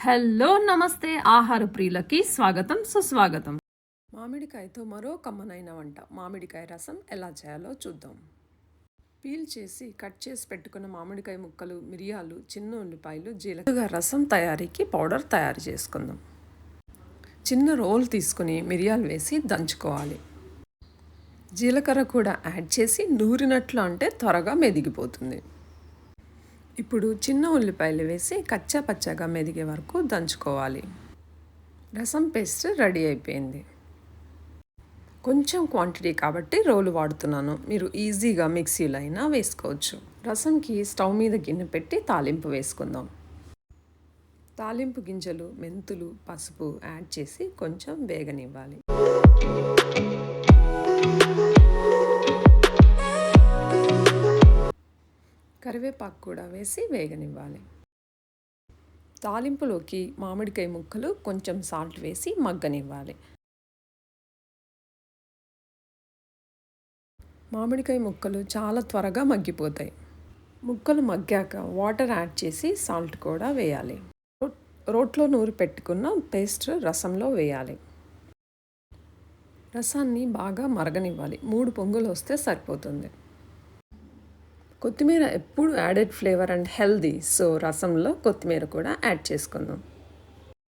Hello నమస్తే. ఆహార ప్రియులకి స్వాగతం సుస్వాగతం. మామిడికాయతో మరో కమ్మనైన వంట. మామిడికాయ రసం ఎలా చేయాలో చూద్దాం. పీల్ చేసి కట్ చేసి పెట్టుకున్న మామిడికాయ ముక్కలు మిరియాలు చిన్న ఉల్లిపాయలు జీలకర్ర రసం తయారీకి పౌడర్ తయారు చేసుకుందాం. చిన్న రోల్ తీసుకుని మిరియాలు వేసి దంచుకోవాలి. జీలకర్ర కూడా యాడ్ చేసి నూరినట్లు అంటే త్వరగా మెదిగిపోతుంది. ఇప్పుడు చిన్న ఉల్లిపాయలు వేసి కచ్చా పచ్చగా మెదిగే వరకు దంచుకోవాలి. రసం పేస్ట్ రెడీ అయిపోయింది. కొంచెం క్వాంటిటీ కాబట్టి రోలు వాడుతున్నాను. మీరు ఈజీగా మిక్సీలో అయినా వేసుకోవచ్చు. రసంకి స్టవ్ మీద గిన్నె పెట్టి తాలింపు వేసుకుందాం. తాలింపు గింజలు మెంతులు పసుపు యాడ్ చేసి కొంచెం వేగనివ్వాలి. కరివేపాకు కూడా వేసి వేగనివ్వాలి. తాలింపులోకి మామిడికాయ ముక్కలు కొంచెం సాల్ట్ వేసి మగ్గనివ్వాలి. మామిడికాయ ముక్కలు చాలా త్వరగా మగ్గిపోతాయి. ముక్కలు మగ్గాక వాటర్ యాడ్ చేసి సాల్ట్ కూడా వేయాలి. రోట్లో నూరి పెట్టుకున్న పేస్ట్ రసంలో వేయాలి. రసాన్ని బాగా మరగనివ్వాలి. మూడు పొంగులు వస్తే సరిపోతుంది. కొత్తిమీర ఎప్పుడు added flavour and healthy so రసంలో కొత్తిమీర కూడా యాడ్ చేసుకుందాం.